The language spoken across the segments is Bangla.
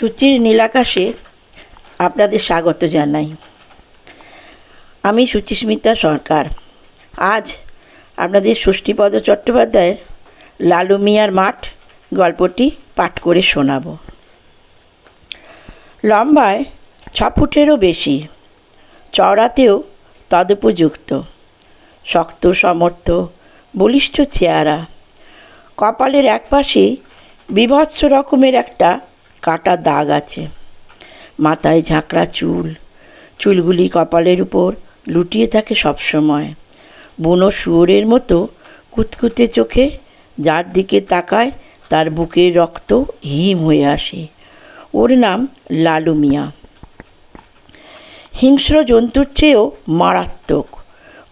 সূচির নীলাকাশে আপনাদের স্বাগত জানাই। আমি সুচিস্মিতা সরকার। আজ আপনাদের ষষ্ঠীপদ চট্টোপাধ্যায়ের লালু মিয়ার মাঠ গল্পটি পাঠ করে শোনাব। লম্বায় ছ ফুটেরও বেশি, চওড়াতেও তদুপযুক্ত, শক্ত, সমর্থ, বলিষ্ঠ চেহারা। কপালের একপাশে বিভৎস রকমের একটা কাটা দাগ আছে। মাথায় ঝাঁকড়া চুল। চুলগুলি কপালের উপর লুটিয়ে থাকে সবসময়। বুনো শুয়োরের মতো কুতকুতে চোখে যার দিকে তাকায় তার বুকের রক্ত হিম হয়ে আসে। ওর নাম লালু মিয়া। হিংস্র জন্তুর চেয়েও মারাত্মক।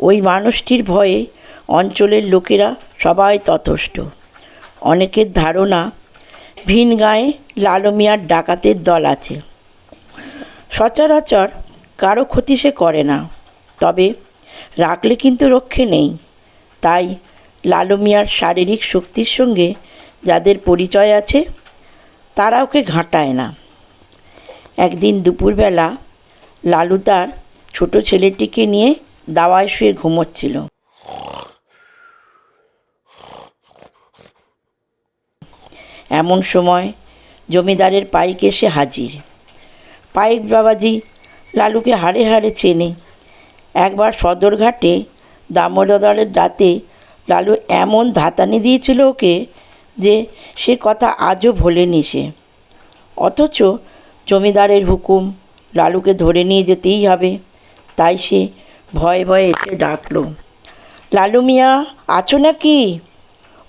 ওই মানুষটির ভয়ে অঞ্চলের লোকেরা সবাই তথস্থ অনেকের ধারণা ভিন গায়ে লালু মিয়ার ডাকাতের দল আছে। সচরাচর কারও ক্ষতি সে করে না, তবে রাখলে কিন্তু রক্ষে নেই। তাই লালু মিয়ার শারীরিক শক্তির সঙ্গে যাদের পরিচয় আছে, তারা ওকে ঘাঁটায় না। একদিন দুপুরবেলা লালু তার ছোট ছেলেটিকে নিয়ে দাওয়ায় শুয়ে ঘুমোচ্ছিল। এমন সময় জমিদারের পাইক এসে হাজির। পাইক বাবাজি লালুকে হাড়ে হাড়ে চেনে। একবার সদরঘাটে দামোদরের রাতে লালু এমন ধাতানি দিয়েছিল ওকে যে সে কথা আজও ভোলেনি সে। অথচ জমিদারের হুকুম লালুকে ধরে নিয়ে যেতেই হবে, তাই সে ভয়ে ভয়ে এসে ডাকলো, লালু মিয়া, আছো নাকি?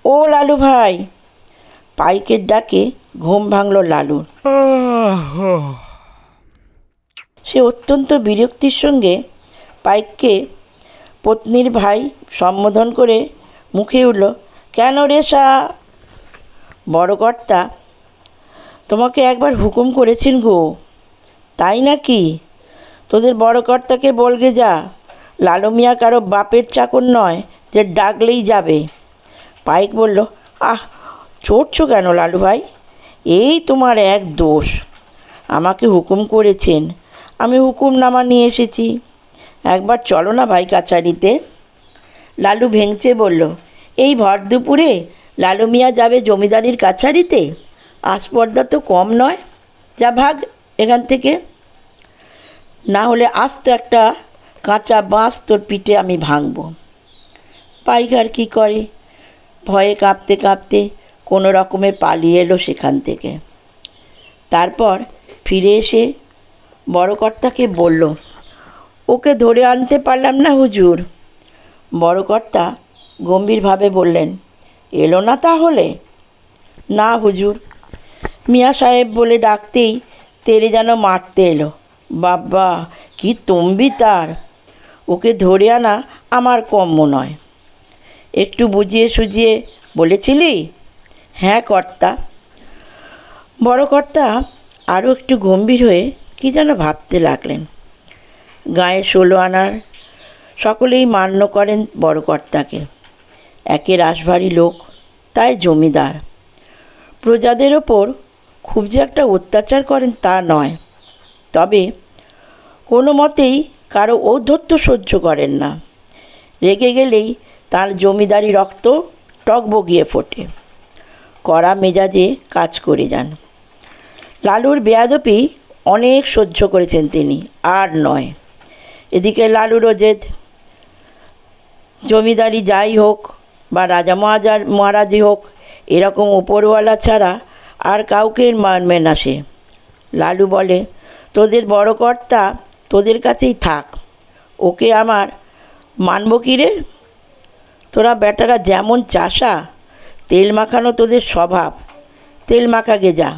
ও লালু ভাই। পাইকের ডাকে ঘুম ভাঙল লালুর। সে অত্যন্ত বিরক্তির সঙ্গে পাইককে পত্নীর ভাই সম্বোধন করে মুখে উঠল, কেন রে সা? বড় কর্তা, তোমাকে একবার হুকুম করেছেন গো। তাই নাকি? তোদের বড় কর্তাকে বলগে যা। লালু মিয়া কারও বাপের চাকর নয় যে ডাকলেই যাবে। পাইক বলল, আহ চড়ছো কেন লালু ভাই? এই তোমার এক দোষ। আমাকে হুকুম করেছেন। আমি হুকুমনামা নিয়ে এসেছি। একবার চলো না ভাই কাছারিতে লালু ভেঙচে বলল, এই ভর দুপুরে লালু মিয়া যাবে জমিদারির কাছারিতে আসপর্দা তো কম নয়। যা ভাগ এখান থেকে। না হলে আস্ত একটা কাঁচা বাঁশ তোর পিঠে আমি ভাঙব। পাইকার কী করে? ভয়ে কাঁপতে কাঁপতে কোনো রকমে পালিয়ে এলো সেখান থেকে। তারপর ফিরে এসে বড় কর্তাকে বলল, ওকে ধরে আনতে পারলাম না হুজুর। বড় কর্তা গম্ভীরভাবে বললেন, এলো না তাহলে? না হুজুর। মিয়া সাহেব বলে ডাকতেই তেরে যেন মারতে এলো, বাবা, কি তম্বি তার? ওকে ধরে আনা আমার কম্য নয়। একটু বুঝিয়ে সুঝিয়ে বলেছিলি? হ্যাঁ কর্তা। বড় কর্তা আরও একটু গম্ভীর হয়ে কী যেন ভাবতে লাগলেন। গায়ে ষোলো আনার, সকলেই মান্য করেন বড় কর্তাকে। একে রাশভারী লোক, তাই জমিদার। প্রজাদের ওপর খুব যে একটা অত্যাচার করেন তা নয়। তবে কোনো মতেই কারও ঔদ্ধত্য সহ্য করেন না। রেগে গেলেই তার জমিদারি রক্ত টকবগিয়ে ফোটে। কড়া মেজাজে কাজ করে যান। লালুর বেয়াদপি অনেক সহ্য করেছেন তিনি, আর নয়। এদিকে লালুরও জেদ, জমিদারি যাই হোক বা রাজা মহাজার, মহারাজই হোক, এরকম ওপরওয়ালা ছাড়া আর কাউকে মানবে না সে। লালু বলে, তোদের বড় কর্তা তোদের কাছেই থাক। ওকে আমার মানব কি রে? তোরা বেটারা যেমন চাষা তেল মাখানো তোদের স্বভাব। তেল মাখাগে যা।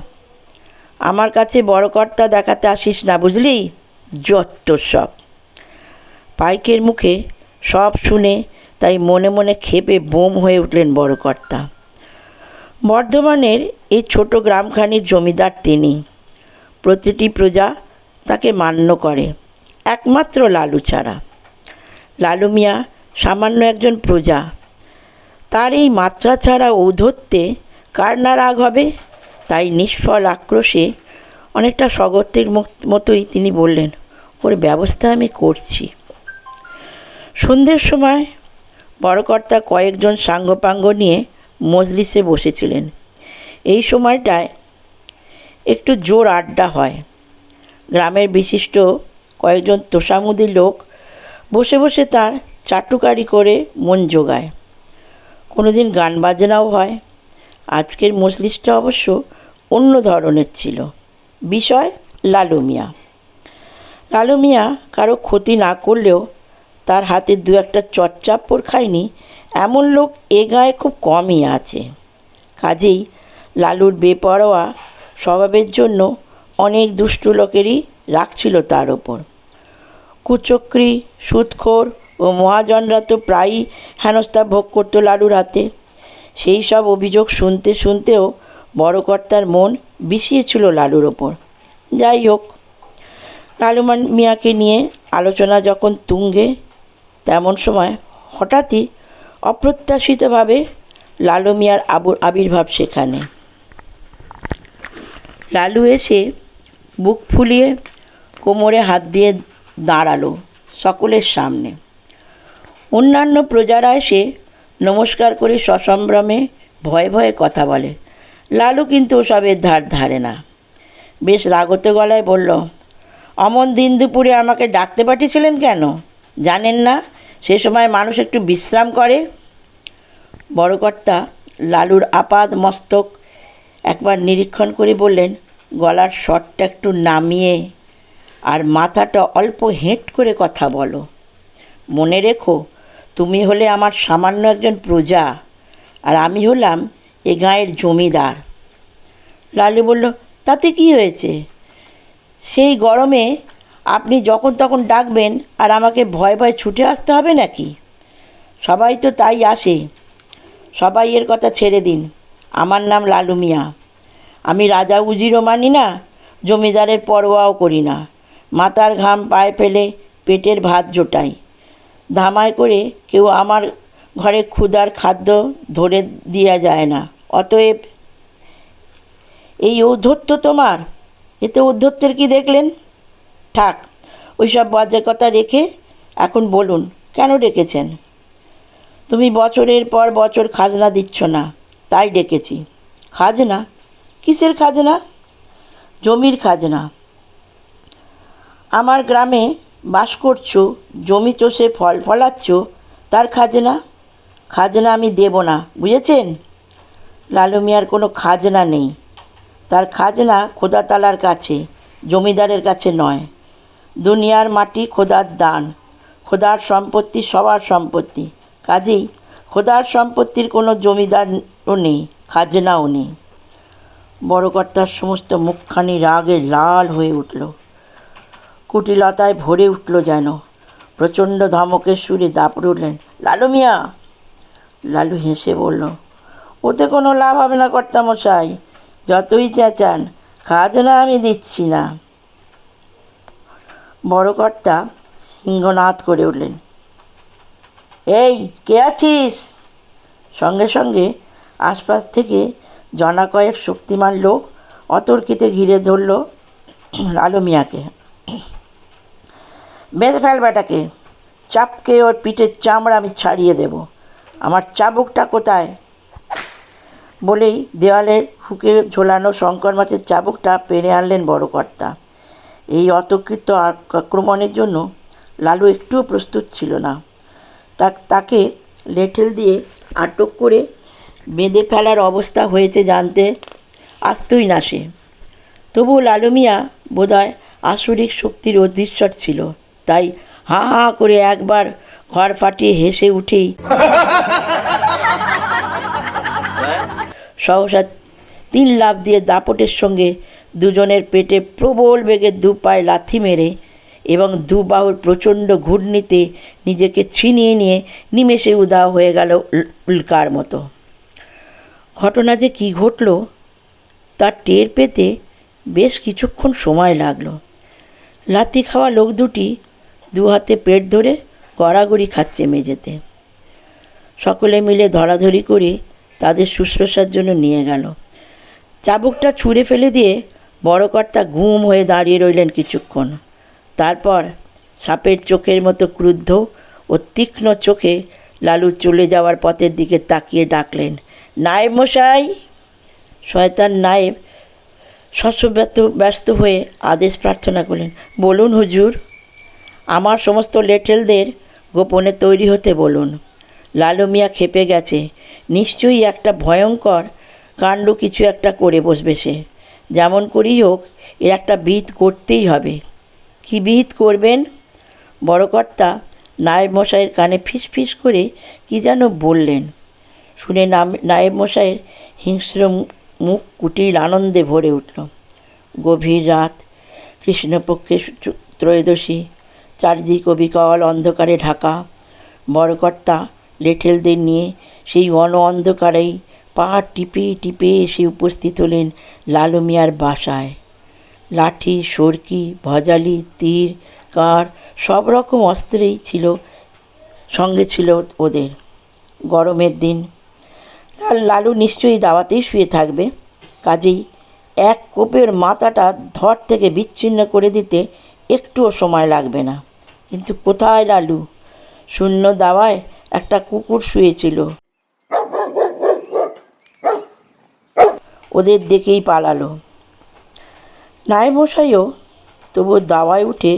আমার কাছে বড় কর্তা দেখাতে আসিস না, বুঝলি? যত সব। পাইকের মুখে সব শুনে তাই মনে মনে খেপে বোম হয়ে উঠলেন বড় কর্তা। বর্ধমানের এই ছোট গ্রামখানির জমিদার তিনি। প্রতিটি প্রজা তাকে মান্য করে, একমাত্র লালু ছাড়া। লালু মিয়া সামান্য একজন প্রজা। তার এই মাত্রা ছাড়া ঔদ্ধত্যে কার না রাগ হবে? তাই নিষ্ফল আক্রোশে অনেকটা স্বগতের মতোই তিনি বললেন, ওর ব্যবস্থা আমি করছি। সন্ধ্যের সময় বড়কর্তা কয়েকজন সাঙ্গপাঙ্গ নিয়ে মজলিসে বসেছিলেন। এই সময়টায় একটু জোর আড্ডা হয়। গ্রামের বিশিষ্ট কয়েকজন তোষামুদি লোক বসে বসে তার চাটুকারি করে মন জোগায়। কোনো দিন গান বাজনাও হয়। আজকের মজলিসটা অবশ্য অন্য ধরনের ছিল। বিষয়, লালু মিয়া। লালু মিয়া কারও ক্ষতি না করলেও তার হাতে দু একটা চচ্চাপ্পর খায়নি, এমন লোক এ গায়ে খুব কমই আছে। কাজেই লালুর বেপরোয়া স্বভাবের জন্য অনেক দুষ্টু লোকেরই রাখছিল তার ওপর। কুচক্রি, সুদখোর ও মহাজনরা তো প্রায়ই হেনস্থা ভোগ করতো লালুর হাতে। সেই সব অভিযোগ শুনতে শুনতেও বড় কর্তার মন বিষিয়েছিল লালুর ওপর। যাই হোক লালুমান মিয়াকে নিয়ে আলোচনা যখন তুঙ্গে, তেমন সময় হঠাৎই অপ্রত্যাশিতভাবে লালু মিয়ার আবু আবির্ভাব সেখানে। লালু এসে বুক ফুলিয়ে কোমরে হাত দিয়ে দাঁড়াল সকলের সামনে। অন্যান্য প্রজারা এসে নমস্কার করে সসম্ভ্রমে ভয়ে ভয়ে কথা বলে। লালু কিন্তু ওসবের ধার ধারে না। বেশ রাগত গলায় বলল, অমন দিন দুপুরে আমাকে ডাকতে পাঠিয়েছিলেন কেন? জানেন না, সে সময় মানুষ একটু বিশ্রাম করে। বড়কর্তা লালুর আপাদ মস্তক একবার নিরীক্ষণ করে বললেন, গলার স্বরটা একটু নামিয়ে আর মাথাটা অল্প হেঁট করে কথা বলো। মনে রেখো তুমি হলে আমার সামান্য একজন প্রজা, আর আমি হলাম এ গাঁয়ের জমিদার। লালু বলল, তাতে কি হয়েছে? সেই গরমে আপনি যখন তখন ডাকবেন আর আমাকে ভয় ভয় ছুটে আসতে হবে নাকি? সবাই তো তাই আসে। সবাই এর কথা ছেড়ে দিন। আমার নাম লালু মিয়া। আমি রাজা উজিরও মানি না, জমিদারের পরোয়াও করি না। মাথার ঘাম পায়ে ফেলে পেটের ভাত জোটাই। ধামায় করে কেউ আমার ঘরে ক্ষুধার খাদ্য ধরে দেওয়া যায় না। অতএব এই ঔদ্ধত্য তোমার? এতে ঔদ্ধত্যের কি দেখলেন? থাক, ওইসব বাজে কথা রেখে এখন বলুন, কেন ডেকেছেন? তুমি বছরের পর বছর খাজনা দিচ্ছ না, তাই ডেকেছি। খাজনা? কিসের খাজনা? জমির খাজনা। আমার গ্রামে বাস করছ, জমি চষে ফল ফলাচ্ছ, তার খাজনা? খাজনা আমি দেব না, বুঝেছেন? লালু মিয়ার কোনো খাজনা নেই। তার খাজনা খোদাতালার কাছে, জমিদারের কাছে নয়। দুনিয়ার মাটি খোদার দান। খোদার সম্পত্তি সবার সম্পত্তি। কাজেই খোদার সম্পত্তির কোনো জমিদারও নেই, খাজনাও নেই। বড়কর্তার সমস্ত মুখখানি রাগে লাল হয়ে উঠল। কুটিলতায় ভরে উঠল যেন। প্রচণ্ড ধমকের সুরে দাপড়ে উঠলেন লালু মিয়া! লালু হেসে বলল, ওতে কোনো লাভ হবে না কর্তামশাই, যতই চেঁচান, খাজনা আমি দিচ্ছি না। বড় কর্তা সিংহনাথ করে উঠলেন, এই, কে আছিস? সঙ্গে সঙ্গে আশপাশ থেকে জনা কয়েক শক্তিমান লোক অতর্কিতে ঘিরে ধরল লালু মিয়াকে। বেঁধে ফেল বেটাকে। চাপকে ওর পিঠের চামড়া আমি ছাড়িয়ে দেব। আমার চাবুকটা কোথায়? বলেই দেওয়ালের হুকে ঝোলানো শঙ্কর মাছের চাবুকটা পেরে আনলেন বড় কর্তা। এই অতকৃত আক- আক্রমণের জন্য লালু একটুও প্রস্তুত ছিল না। তাকে লেঠেল দিয়ে আটক করে বেঁধে ফেলার অবস্থা হয়েছে জানতে আসতই না সে। তবু লালু মিয়া বোধহয় আসরিক শক্তির অধীশ্বর ছিল। তাই হাঁ হাঁ করে একবার ঘর ফাটিয়ে হেসে উঠেই সহসা তিন লাফ দিয়ে দাপটের সঙ্গে দুজনের পেটে প্রবল বেগে দু পায়ে লাথি মেরে এবং দু বাহুর প্রচণ্ড ঘূর্ণিতে নিজেকে ছিনিয়ে নিয়ে নিমেষে উধাও হয়ে গেল উল- উল্কার মতো। ঘটনা যে কী ঘটল, তা টের পেতে বেশ কিছুক্ষণ সময় লাগল। লাথি খাওয়া লোক দুটি দু হাতে পেট ধরে গড়াগড়ি খাচ্ছে মেঝেতে। সকলে মিলে ধরাধরি করে তাদের শুশ্রূষার জন্য নিয়ে গেল। চাবুকটা ছুঁড়ে ফেলে দিয়ে বড় কর্তা গুম হয়ে দাঁড়িয়ে রইলেন কিছুক্ষণ। তারপর সাপের চোখের মতো ক্রুদ্ধ ও তীক্ষ্ণ চোখে লালু চলে যাওয়ার পথের দিকে তাকিয়ে ডাকলেন, নায়েব মশাই! শয়তান নায়েব শস্যব্যস্ত ব্যস্ত হয়ে আদেশ প্রার্থনা করলেন, বলুন হুজুর। আমার সমস্ত লেঠেলদের গোপনে তৈরি হতে বলুন। লালু মিয়া খেপে গেছে। নিশ্চয়ই একটা ভয়ঙ্কর কাণ্ড কিছু একটা করে বসবে সে। যেমন করেই হোক, এর একটা বিহিত করতেই হবে। কী বিহিত করবেন? বড় কর্তা নায়েব মশাইয়ের কানে ফিস ফিস করে কি যেন বললেন। শুনে নাম নায়েব মশাইয়ের হিংস্র মুখ কুটিল আনন্দে ভরে উঠল। গভীর রাত, কৃষ্ণপক্ষের ত্রয়োদশী। চারিদিক অবিকল অন্ধকারে ঢাকা। বড়কর্তা লেঠেলদের নিয়ে সেই অন অন্ধকারেই পা টিপে টিপে এসে উপস্থিত হলেন লালু মিয়ার বাসায়। লাঠি, সরকি, ভজালি, তীর, কার সব রকম অস্ত্রেই ছিল, সঙ্গে ছিল ওদের। গরমের দিন। লাল- নিশ্চয়ই দাওয়াতেই শুয়ে থাকবে। কাজেই এক কোপের মাথাটা ধর থেকে বিচ্ছিন্ন করে দিতে একটুও সময় লাগবে না। কিন্তু কোথায় লালু? শূন্য দাওয়ায় একটা কুকুর শুয়েছিল। ওদের দেখেই পালালো। নায়মশাইও তবু দাওয়ায় উঠে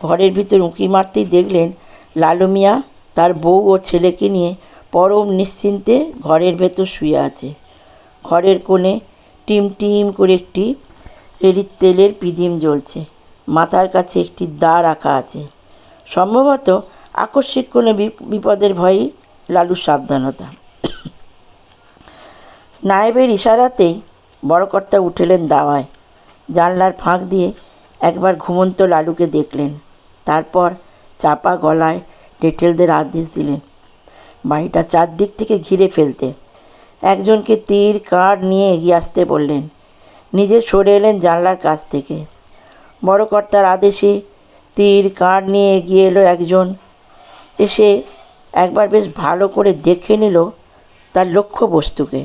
ঘরের ভিতর উঁকি মারতেই দেখলেন, লালু মিয়া তার বউ ও ছেলেকে নিয়ে পরম নিশ্চিন্তে ঘরের ভেতর শুয়ে আছে। ঘরের কোণে টিম টিম করে একটি এরির তেলের পিদিম জ্বলছে। মাথার কাছে একটি দা রাখা আছে। সম্ভবত আকস্মিক কোনো বিপ- বিপদের ভয়েই লালুর সাবধানতা। নায়েবের ইশারাতেই বড়কর্তা উঠেলেন দাওয়ায়। জানলার ফাঁক দিয়ে একবার ঘুমন্ত লালুকে দেখলেন। তারপর চাপা গলায় ডেটেলদের আদেশ দিলেন, বাড়িটা চারদিক থেকে ঘিরে ফেলতে। একজনকে তীর কাঠ নিয়ে এগিয়ে আসতে বললেন। নিজে সরে এলেন জানলার কাছ থেকে। বড় কর্তার আদেশে তীর কাঠ নিয়ে এগিয়ে এলো একজন। এসে একবার বেশ ভালো করে দেখে নিল তার লক্ষ্যবস্তুকে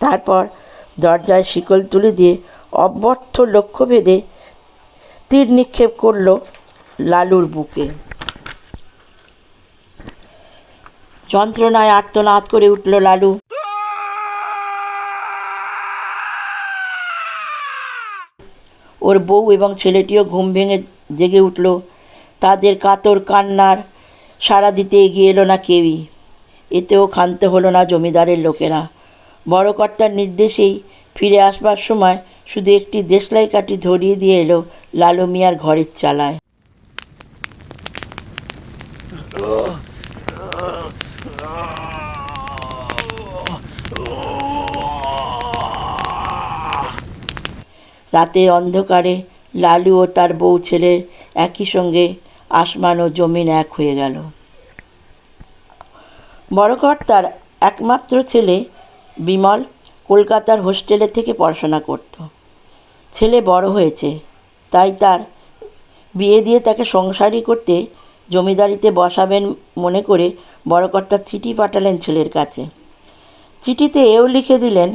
তারপর দরজায় শিকল তুলে দিয়ে অব্যর্থ লক্ষ্যভেদে তীর নিক্ষেপ করল লালুর বুকে। যন্ত্রণায় আর্তনাদ করে উঠল লালু। ওর বউ এবং ছেলেটিও ঘুম ভেঙে জেগে উঠল। তাদের কাতর কান্নার সাড়া দিতে এগিয়ে এলো না কেউই। এতেও ক্ষান্ত হলো না জমিদারের লোকেরা। বড় কর্তার নির্দেশেই ফিরে আসবার সময় শুধু একটি দেশলাই কাঠি ধরিয়ে দিয়ে এলো লালু মিয়ার ঘরের চালায়। রাতের অন্ধকারে লালু ও তার বউ ছেলের একই সঙ্গে আসমান ও জমিন এক হয়ে গেল। বড় কর্তার একমাত্র ছেলে বিমল কলকাতার হোস্টেলে থেকে পড়াশোনা করত। ছেলে বড় হয়েছে, তাই তার বিয়ে দিয়ে তাকে সংসারী করতে জমিদারিতে বসাবেন মনে করে বড় কর্তা চিঠি পাঠালেন ছেলের কাছে। চিঠিতে এও লিখে দিলেন,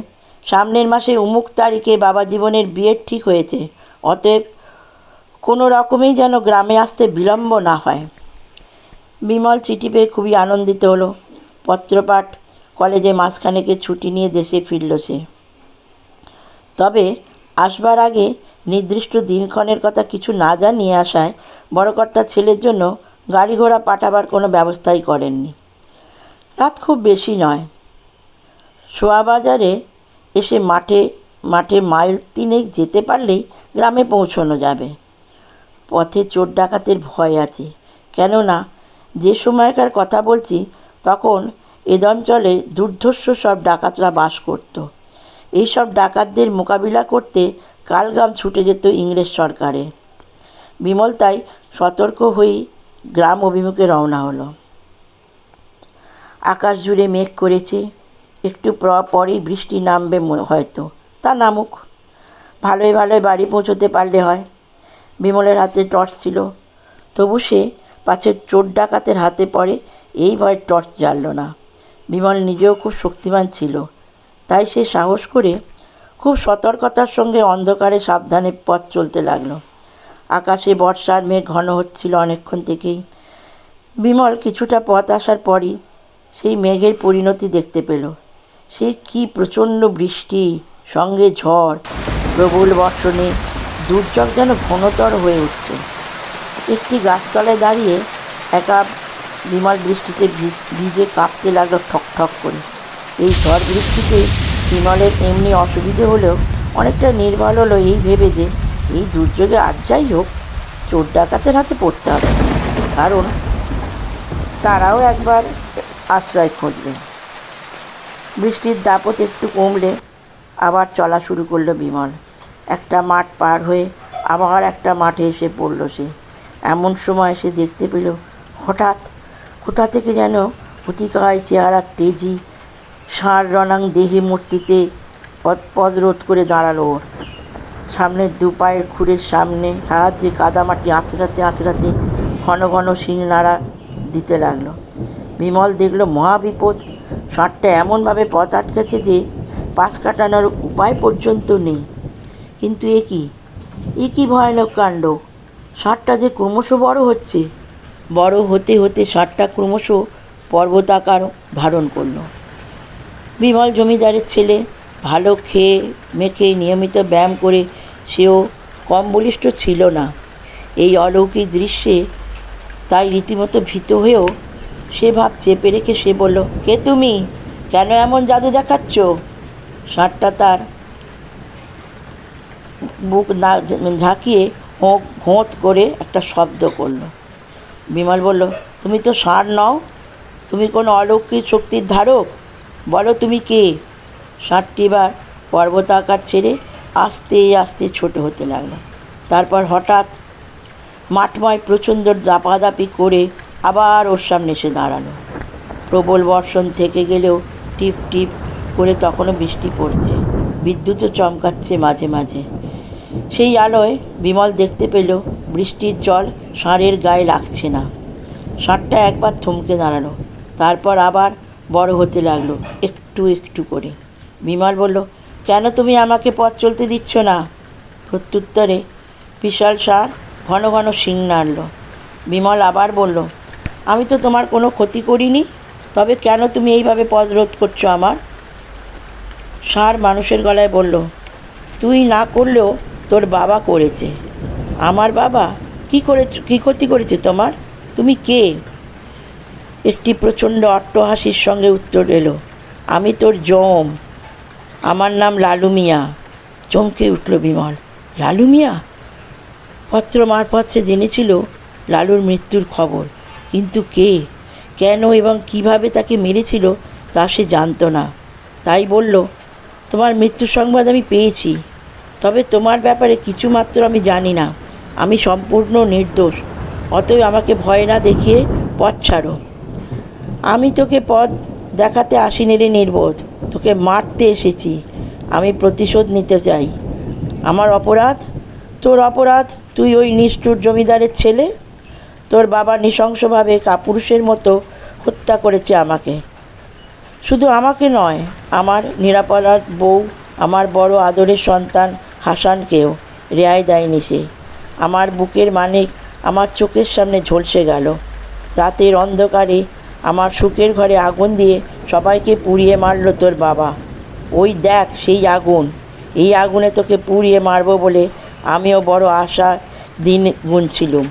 সামনের মাসে উমুক তারিখে বাবা জীবনের বিয়ে ঠিক হয়েছে অতএব কোনো রকমেই যেন গ্রামে আসতে বিলম্ব না হয়। বিমল চিঠি পেয়ে খুবই আনন্দিত হলো। পত্রপাঠ কলেজে মাসখানেকের ছুটি নিয়ে দেশে ফিরল সে। তবে আসবার আগে নির্দিষ্ট দিনক্ষণের কথা কিছু না জানিয়ে আসায় বড়কর্তা ছেলের জন্য গাড়ি ঘোড়া পাঠাবার কোনো ব্যবস্থাই করেননি। রাত খুব বেশি নয়। শোয়াবাজারে এসে মাঠে মাঠে মাইল তিনেক যেতে পারলেই গ্রামে পৌঁছানো যাবে। পথে চোর ডাকাতের ভয় আছে। কেননা, যে সময়কার কথা বলছি, তখন এদঞ্চলে দুর্ধর্ষ সব ডাকাতরা বাস করত। এই সব ডাকাতদের মোকাবিলা করতে কালগাম ছুটে যেত ইংরেজ সরকারের। বিমল তাই সতর্ক হয়েই গ্রাম অভিমুখে রওনা হলো। আকাশ জুড়ে মেঘ করেছে। একটু পরেই বৃষ্টি নামবে হয়তো। তা নামুক। ভালোই ভালোই বাড়ি পৌঁছোতে পারলে হয়। বিমলের হাতে টর্চ ছিল। তবু সে পাছে চোর ডাকাতের হাতে পড়ে এই ভয়ে টর্চ জ্বালল না। বিমল নিজেও খুব শক্তিমান ছিল। তাই সে সাহস করে খুব সতর্কতার সঙ্গে অন্ধকারে সাবধানে পথ চলতে লাগল। আকাশে বর্ষার মেঘ ঘন হচ্ছিল অনেকক্ষণ থেকেই। বিমল কিছুটা পথ আসার পরই সেই মেঘের পরিণতি দেখতে পেল। সে কি প্রচণ্ড বৃষ্টি, সঙ্গে ঝড় প্রবল বর্ষণে দুর্যোগ যেন ঘনতর হয়ে উঠছে। একটি গাছতলায় দাঁড়িয়ে একা বিমল বৃষ্টিতে ভিজে কাঁপতে লাগল ঠক ঠক করে। এই ঝড় বৃষ্টিতে বিমলের এমনি অসুবিধে হলেও অনেকটা নির্ভর হলো এই ভেবে যে এই দুর্যোগে আর যাই হোক, চোর ডাকাতের হাতে পড়তে হবে। কারণ তারাও একবার আশ্রয় খুঁজবে। বৃষ্টির দাপট একটু কমলে আবার চলা শুরু করল বিমল। একটা মাঠ পার হয়ে আবার একটা মাঠে এসে পড়ল সে। এমন সময় সে দেখতে পেল, হঠাৎ কোথা থেকে যেন অতিকায় চেহারার তেজি, ষাঁড় রনাং দেহে মূর্তিতে পদ পদ রোধ করে দাঁড়াল ওর। সামনের দু পায়ের খুঁড়ের সামনে সাহায্যে কাদামাটি আঁচড়াতে আঁচড়াতে ঘন ঘন শিং নাড়া দিতে লাগল। বিমল দেখল মহাবিপদ, ষাঁড়টা এমনভাবে পথ আটকেছে যে পাশ কাটানোর উপায় পর্যন্ত নেই। কিন্তু এ কি? এ কি ভয়ানক কাণ্ড? ষাটটা যে ক্রমশ বড় হচ্ছে, বড় হতে হতে ষাটটা ক্রমশ পর্বতাকার ধারণ করল। বিমল জমিদারের ছেলে ভালো খেয়ে মেখে নিয়মিত ব্যায়াম করে সেও কম বলিষ্ঠ ছিল না। এই অলৌকিক দৃশ্যে তাই রীতিমতো ভীত হয়েও সে ভাব চেপে রেখে সে বলল, কে তুমি? কেন এমন জাদু দেখাচ্ছ? ষাঁড়টা তার বুক না ঝাঁকিয়ে হোঁক, হোঁত করে একটা শব্দ করল। বিমল বলল, তুমি তো ষাঁড় নও, তুমি কোনো অলৌকিক শক্তির ধারক? বলো তুমি কে? ষাঁড়টি এবার পর্বতাকার ছেড়ে আস্তে আস্তে ছোট হতে লাগল। তারপর হঠাৎ মাঠময় প্রচণ্ড দাপাদাপি করে আবার ওর সামনে এসে দাঁড়াল। প্রবল বর্ষণ থেকে গেলেও টিপ টিপ করে তখনও বৃষ্টি পড়ছে। বিদ্যুৎও চমকাচ্ছে মাঝে মাঝে। সেই আলোয় বিমল দেখতে পেল, বৃষ্টির জল ষাঁড়ের গায়ে লাগছে না। ষাঁড়টা একবার থমকে দাঁড়াল, তারপর আবার বড় হতে লাগল, একটু একটু করে। বিমল বলল, কেন তুমি আমাকে পথ চলতে দিচ্ছ না? প্রত্যুত্তরে বিশাল ষাঁড় ঘন ঘন শিং নাড়ল। বিমল আবার বলল, আমি তো তোমার কোনো ক্ষতি করিনি, তবে কেন তুমি এইভাবে পথ রোধ করছ আমার? ষাঁড় মানুষের গলায় বলল, তুই না করলেও তোর বাবা করেছে। আমার বাবা কি করে কি ক্ষতি করেছে তোমার? তুমি কে? একটি প্রচণ্ড অট্টহাসির সঙ্গে উত্তর এলো, আমি তোর জম। আমার নাম লালু মিয়া। চমকে উঠল বিমল, লালু মিয়া? পত্র মারফত সে জেনেছিল লালুর মৃত্যুর খবর, কিন্তু কে, কেন এবং কীভাবে তাকে মেরেছিল তা সে জানতো না। তাই বলল তোমার মৃত্যু সংবাদ আমি পেয়েছি। তবে তোমার ব্যাপারে কিছুমাত্র আমি জানি না। আমি সম্পূর্ণ নির্দোষ। অতএব আমাকে ভয় না দেখিয়ে পথ ছাড়ো। আমি তোকে পথ দেখাতে আসিনি রে নির্বোধ। তোকে মারতে এসেছি। আমি প্রতিশোধ নিতে চাই। আমার অপরাধ? তোর অপরাধ? তুই ওই নিষ্ঠুর জমিদারের ছেলে? তোর বাবা নৃশংসভাবে কাপুরুষের মতো হত্যা করেছে আমাকে। শুধু আমাকে নয়, আমার নিরাপরাধ বউ, আমার বড় আদরের সন্তান হাসানকেও রেয়াই দেয়নি সে। আমার বুকের মানিক আমার চোখের সামনে ঝলসে গেল। রাতের অন্ধকারে আমার সুখের ঘরে আগুন দিয়ে সবাইকে পুড়িয়ে মারল তোর বাবা। ওই দেখ সেই আগুন, এই আগুনে তোকে পুড়িয়ে মারবো বলে আমিও বড় আশা দিন গুনছিলুম।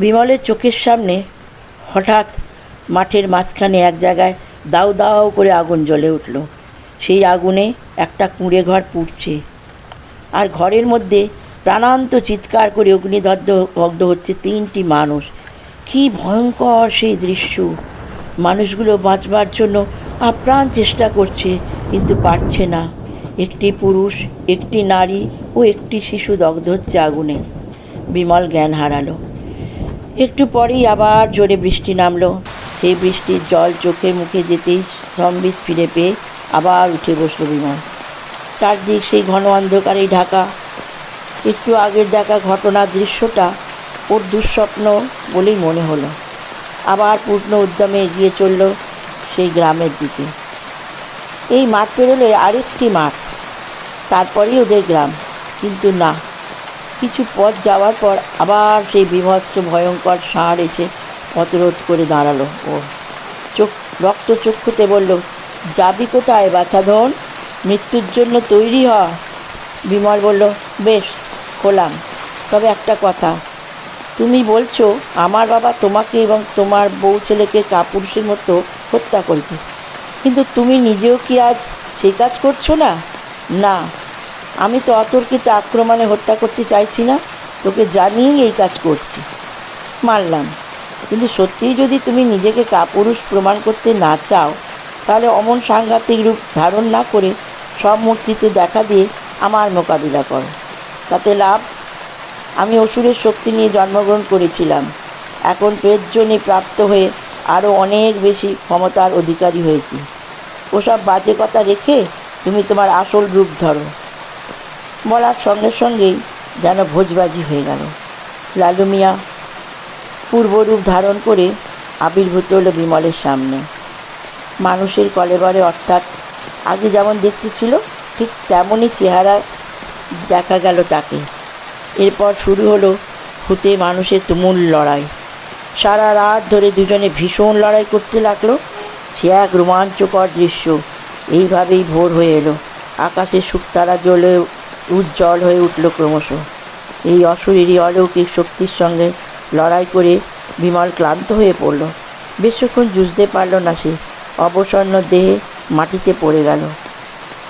বিমলের চোখের সামনে হঠাৎ মাঠের মাঝখানে এক জায়গায় দাউ দাউ করে আগুন জ্বলে উঠল। সেই আগুনে একটা কুঁড়ে ঘর পুড়ছে। আর ঘরের মধ্যে প্রাণান্ত চিৎকার করে অগ্নিদগ্ধ দগ্ধ হচ্ছে তিনটি মানুষ। কী ভয়ঙ্কর সেই দৃশ্য। মানুষগুলো বাঁচবার জন্য আপ্রাণ চেষ্টা করছে, কিন্তু পারছে না। একটি পুরুষ, একটি নারী ও একটি শিশু দগ্ধ হচ্ছে আগুনে। বিমল জ্ঞান হারালো। একটু পরেই আবার জোরে বৃষ্টি নামলো। সেই বৃষ্টির জল চোখে মুখে যেতেই সম্বিত ফিরে পেয়ে আবার উঠে বসল বিমান চারদিক সেই ঘন অন্ধকারেই ঢাকা। একটু আগের দেখা ঘটনার দৃশ্যটা ওর দুঃস্বপ্ন বলেই মনে হলো। আবার পূর্ণ উদ্যমে এগিয়ে চলল সেই গ্রামের দিকে। এই মাঠ পেরোলে আরেকটি মাঠ, তারপরেই ওদের গ্রাম। কিন্তু না, কিছু পথ যাওয়ার পর আবার সেই বিভৎস ভয়ঙ্কর ষাঁড় এসে পথরোধ করে দাঁড়াল ও। চোখ রক্ত চক্ষুতে বলল, যাবি কোথায় বাছাধন মৃত্যুর জন্য তৈরি হ। বিমল বলল, বেশ হলাম তবে একটা কথা। তুমি বলছো, আমার বাবা তোমাকে এবং তোমার বউ ছেলেকে কাপুরুষের মতো হত্যা করবে। কিন্তু তুমি নিজেও কি আজ সেই কাজ করছ না? না, আমি তো অতর্কিত আক্রমণে হত্যা করতে চাইছি না। তোকে জানিয়েই এই কাজ করছি। মানলাম। কিন্তু সত্যিই যদি তুমি নিজেকে কাপুরুষ প্রমাণ করতে না চাও, তাহলে অমন সাংঘাতিক রূপ ধারণ না করে সব মূর্তিতে দেখা দিয়ে আমার মোকাবিলা করো। তাতে লাভ? আমি অসুরের শক্তি নিয়ে জন্মগ্রহণ করেছিলাম। এখন পেটজনে প্রাপ্ত হয়ে আরও অনেক বেশি ক্ষমতার অধিকারী হয়েছি। ওসব বাজে কথা রেখে তুমি তোমার আসল রূপ ধরো। বলার সঙ্গে সঙ্গেই যেন ভোজবাজি হয়ে গেল। লালু মিয়া পূর্বরূপ ধারণ করে আবির্ভূত হলো বিমলের সামনে। মানুষের কলেবরে অর্থাৎ আগে যেমন দেখতে ছিল, ঠিক তেমনই চেহারা দেখা গেল তাকে। এরপর শুরু হলো ভূতে মানুষের তুমুল লড়াই। সারা রাত ধরে দুজনে ভীষণ লড়াই করতে লাগল। সে এক রোমাঞ্চকর দৃশ্য। এইভাবেই ভোর হয়ে এলো। আকাশে শুকতারা জ্বলে উজ্জ্বল হয়ে উঠল ক্রমশ। এই অশরীরী অলৌকিক শক্তির সঙ্গে লড়াই করে বিমল ক্লান্ত হয়ে পড়ল। বেশিক্ষণ জুঝতে পারল না সে। অবসন্ন দেহে মাটিতে পড়ে গেল।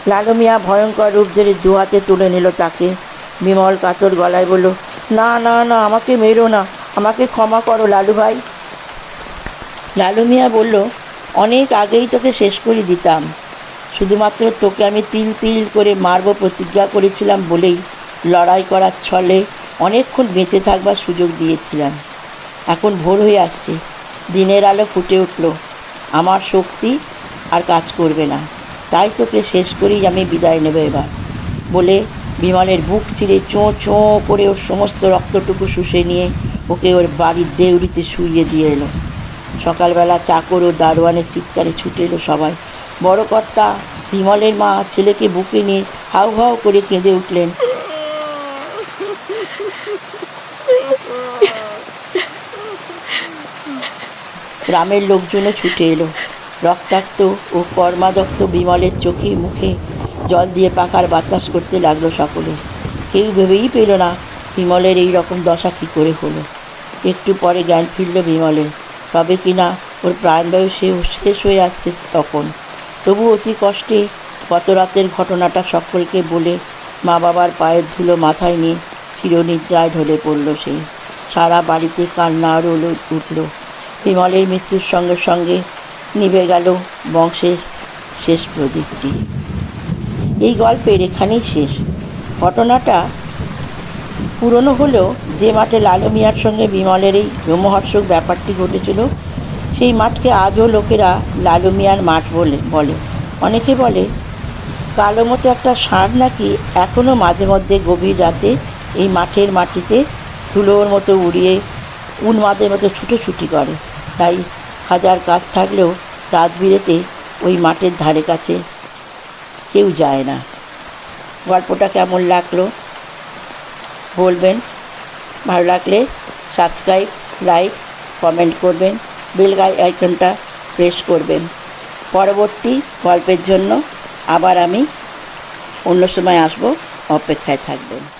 লালু মিয়া ভয়ঙ্কর রূপ ধরে দু হাতে তুলে নিল তাকে। বিমল কাতর গলায় বলল, না না না, আমাকে মেরো না। আমাকে ক্ষমা করো, লালু ভাই। লালু মিয়া বলল, অনেক আগেই তোকে শেষ করে দিতাম। শুধুমাত্র তোকে আমি তিল তিল করে মারব প্রতিজ্ঞা করেছিলাম বলেই লড়াই করার ছলে অনেকক্ষণ বেঁচে থাকবার সুযোগ দিয়েছিলাম। এখন ভোর হয়ে আসছে। দিনের আলো ফুটে উঠল। আমার শক্তি আর কাজ করবে না। তাই তোকে শেষ করেই আমি বিদায় নেব এবার। বলে বিমলের বুক চিরে চোঁ চোঁ করে ওর সমস্ত রক্তটুকু শুষে নিয়ে ওকে ওর বাড়ির দেউড়িতে শুইয়ে দিয়ে এলো। সকালবেলা চাকর ও দারোয়ানের চিৎকারে ছুটে এলো সবাই। বড় কর্তা বিমলের মা ছেলেকে বুকে নিয়ে হাউ হাউ করে কেঁদে উঠলেন। গ্রামের লোকজনও ছুটে এলো। রক্তাক্ত ও কর্মাদক্ত বিমলের চোখে মুখে জল দিয়ে পাকার বাতাস করতে লাগল সকলে। কেউ ভেবেই পেল না বিমলের এই রকম দশা কী করে হলো। একটু পরে জ্ঞান ফিরল বিমলের। তবে কি না ওর প্রাণবায়ু সে শেষ হয়ে আসছে তখন। তবু অতি কষ্টে গত রাতের ঘটনাটা সকলকে বলে মা বাবার পায়ের ধুলো মাথায় নিয়ে চিরনিদ্রায় ঢলে পড়ল সে। সারা বাড়িতে কান্না রোল উঠল। বিমলের মৃত্যুর সঙ্গে সঙ্গে নিভে গেল বংশের শেষ প্রদীপটি। এই গল্পের এখানেই শেষ। ঘটনাটা পুরনো হলেও যে মাঠে লালু মিয়ার সঙ্গে বিমলের এই রোমহর্ষক ব্যাপারটি ঘটেছিল, সেই মাঠকে আজও লোকেরা লালু মিয়ার মাঠ বলে বলে। অনেকে বলে, কালো মতো একটা ষাঁড় নাকি এখনও মাঝে মধ্যে গভীর রাতে এই মাঠের মাটিতে ধুলোর মতো উড়িয়ে উন্মাদের মতো ছুটোছুটি করে। তাই হাজার কাজ থাকলেও রাত বিরেতে ওই মাঠের ধারে কাছে কেউ যায় না। গল্পটা কেমন লাগল? বলবেন। ভালো লাগলে সাবস্ক্রাইব লাইক কমেন্ট করবেন। বেল আইকনটা প্রেস করবেন। পরবর্তী গল্পের জন্য আবার আমি অন্য সময় আসব। অপেক্ষায় থাকবেন।